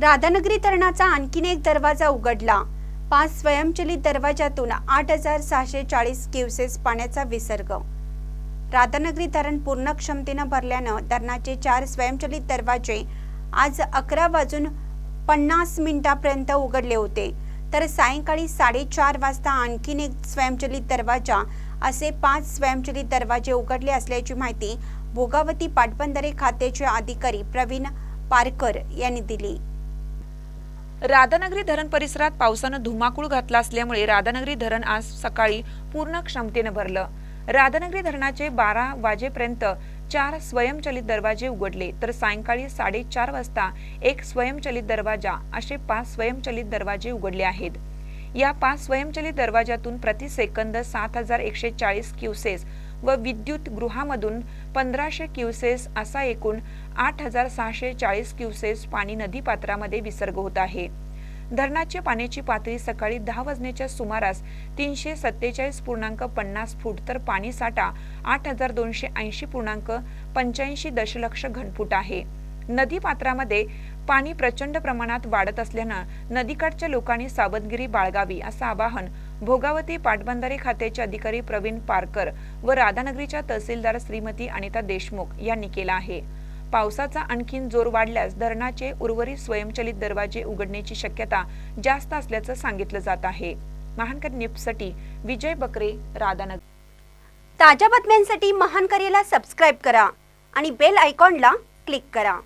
राधानगरी धरणाचा आणखीन एक दरवाजा उघडला. पाच स्वयंचलित दरवाजातून आठ हजार सहाशे चाळीस क्युसेस पाण्याचा विसर्ग. राधानगरी धरण पूर्ण क्षमतेनं भरल्यानं धरणाचे चार स्वयंचलित दरवाजे आज अकरा वाजून पन्नास मिनिटापर्यंत उघडले होते. तर सायंकाळी साडेचार वाजता आणखीन एक स्वयंचलित दरवाजा असे पाच स्वयंचलित दरवाजे उघडले असल्याची माहिती भोगावती पाटबंधारे खात्याचे अधिकारी प्रवीण पारकर यांनी दिली. राधानगरी धरण परिसरात पावसानं धुमाकूळ घातला असल्यामुळे राधानगरी धरण आज सकाळी पूर्ण क्षमतेनं भरलं. राधानगरी धरणाचे बारा वाजेपर्यंत चार स्वयंचलित दरवाजे उघडले तर सायंकाळी साडेचार वाजता एक स्वयंचलित दरवाजा असे पाच स्वयंचलित दरवाजे उघडले आहेत. या पाच स्वयंचलित दरवाजातून प्रति सेकंद सात हजार एकशे चाळीस क्युसेस व विद्युत गृहामधून पंधराशे क्युसेस असा एकूण आठ हजार सहाशे चाळीस क्युसेस पाणी नदीपात्रामध्ये विसर्ग होत आहे. धरणाच्या पाण्याची पातळी सकाळी दहा वाजण्याच्या सुमारास तीनशे सत्तेचाळीस पूर्णांक पन्नास फूट तर पाणी साठा आठ हजार दोनशे ऐंशी पूर्णांक पंच्याऐंशी दशलक्ष घनफूट आहे. नदी पात्रामध्ये पाणी प्रचंड प्रमाणात वाढत असल्यानं नदीकाठच्या लोकांनी सावधगिरी बाळगावी असं आवाहन भोगावती पाटबंधारे खात्याचे अधिकारी प्रवीण पारकर व राधानगरीच्या तहसीलदार श्रीमती अनिता देशमुख यांनी केला आहे. पावसाचा आणखीन जोर वाढल्यास धरणाचे उर्वरित स्वयंचलित दरवाजे उघडण्याची शक्यता जास्त असल्याचं सांगितलं जात आहे. महानकर निपसाठी विजय बकरे राधानगर. ताज्या बातम्यांसाठी महान करेला सबस्क्राईब करा आणि बेल आयकॉनला क्लिक करा.